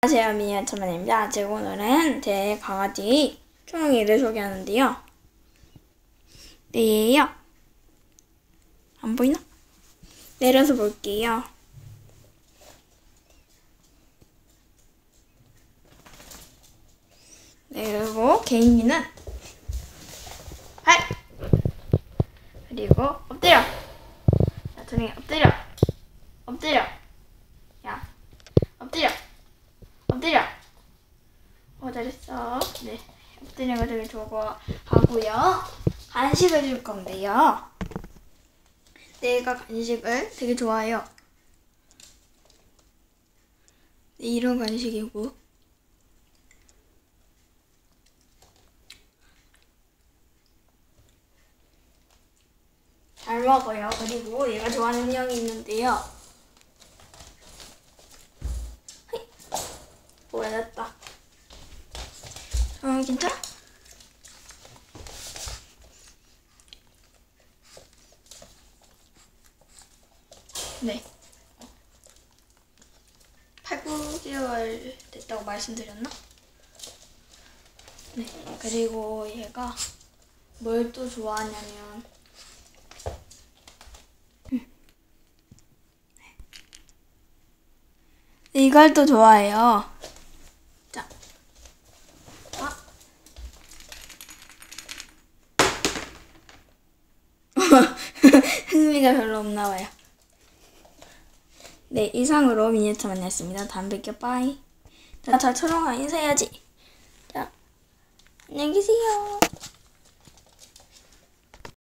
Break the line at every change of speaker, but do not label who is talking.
안녕하세요 미니어처맨입니다. 제가 오늘은 제 강아지 초롱이를 소개하는데요. 네요. 안 보이나? 내려서 볼게요. 네, 그리고 개인기는 팔 그리고 엎드려. 자, 초롱이 엎드려. 엎드려. 야, 엎드려. 엎드려. 어, 잘했어. 네. 엎드리는 거 되게 좋아하고요. 간식을 줄 건데요. 내가 간식을 되게 좋아해요. 네, 이런 간식이고. 잘 먹어요. 그리고 얘가 좋아하는 인형이 있는데요. 보여졌다. 어, 괜찮아? 네. 8, 9개월 됐다고 말씀드렸나? 네. 그리고 얘가 뭘 또 좋아하냐면 음. 네. 이걸 또 좋아해요. 자. 아. 흥미가 별로 없나 봐요. 네, 이상으로 미니어처 만났습니다. 다음 뵙게 빠이. 자, 자, 초롱아 인사해야지. 자, 안녕히 계세요.